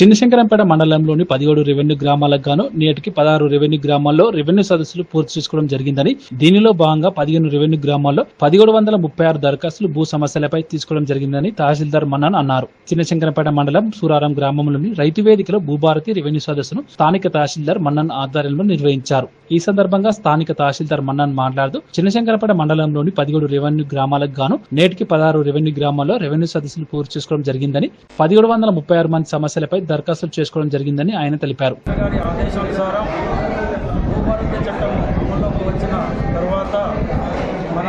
చిన్నశంకరంపేట మండలంలోని పదిహేడు రెవెన్యూ గ్రామాలకు గాను నేటికి పదహారు రెవెన్యూ గ్రామాల్లో రెవెన్యూ సదస్సులు పూర్తి చేసుకోవడం జరిగిందని దీనిలో భాగంగా పదిహేను రెవెన్యూ గ్రామాల్లో పదిహేడు వందల ముప్పై ఆరు దరఖాస్తులు భూ సమస్యలపై తీసుకోవడం జరిగిందని తహసీల్దార్ మన్నన్ అన్నారు. చిన్నశంకరంపేట మండలం సూరారం గ్రామంలోని రైతు వేదికలో భూభారతి రెవెన్యూ సదస్సును స్థానిక తహసీల్దార్ మన్నన్ ఆధ్వర్యంలో నిర్వహించారు. ఈ సందర్భంగా స్థానిక తహసీల్దార్ మన్నన్ మాట్లాడుతూ చిన్నశంకరపేట మండలంలోని పదిహేడు రెవెన్యూ గ్రామాలకు గాను నేటికి పదహారు రెవెన్యూ గ్రామాల్లో రెవెన్యూ సదస్సులు పూర్తి చేసుకోవడం జరిగిందని పదిహేడు వందల ముప్పై ఆరు మంది సమస్యలపై దరఖాస్తులు చేసుకోవడం జరిగిందని ఆయన తెలిపారు. గారి ఆదేశానుసారం భూభారతి చట్టం అమల్లోకి వచ్చిన తర్వాత మన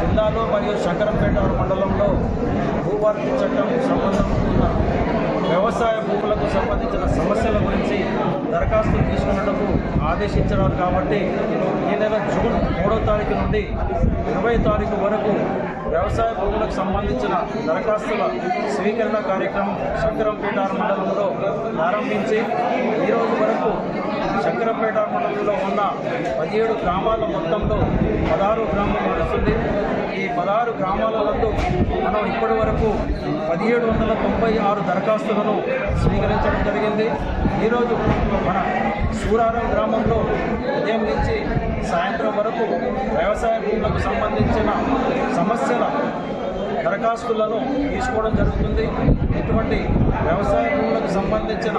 జిల్లాలో మరియు శంకరంపేట మండలంలో భూభారతి చట్టం సంబంధం ఉన్న వ్యవసాయ భూములకు సంబంధించిన దరఖాస్తులు తీసుకున్నట్టుకు ఆదేశించినారు కాబట్టి ఈ నెల జూన్ మూడో తారీఖు నుండి ఇరవై తారీఖు వరకు వ్యవసాయ భూములకు సంబంధించిన దరఖాస్తుల స్వీకరణ కార్యక్రమం శంకరంపేట మండలంలో ప్రారంభించి ఈరోజు వరకు శంకరంపేట మండలంలో ఉన్న పదిహేడు గ్రామాల మొత్తంలో పదహారు గ్రామాలు నడుస్తుంది ఈ పదహారు గ్రామాలలో మనం ఇప్పటి వరకు పదిహేడు వందల తొంభై ఆరు దరఖాస్తులను స్వీకరించడం జరిగింది. ఈరోజు మన సూరారం గ్రామంలో ఉదయం నుంచి సాయంత్రం వరకు వ్యవసాయ భూములకు సంబంధించిన సమస్యల దరఖాస్తులను తీసుకోవడం జరుగుతుంది. ఇటువంటి వ్యవసాయ భూములకు సంబంధించిన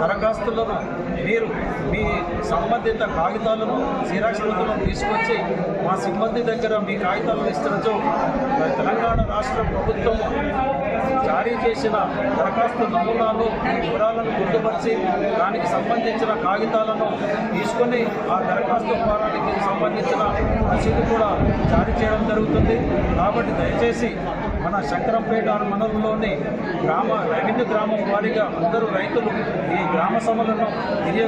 దరఖాస్తులను మీరు మీ సంబంధిత కాగితాలను జిరాక్స్ ప్రతులను తీసుకొచ్చి మా సిబ్బంది దగ్గర మీ కాగితాలను ఇస్తున్నచో తెలంగాణ రాష్ట్ర ప్రభుత్వం జారీ చేసిన దరఖాస్తు నమూనాలు వివరాలను గుర్తుపరిచి దానికి సంబంధించిన కాగితాలను తీసుకొని ఆ దరఖాస్తు ఫారానికి సంబంధించిన రసీదు కూడా జారీ చేయడం జరుగుతుంది. కాబట్టి దయచేసి మన శంకరంపేట మండలంలోని గ్రామ రెవెన్యూ గ్రామం వారీగా అందరూ రైతులు ఈ గ్రామ సభలను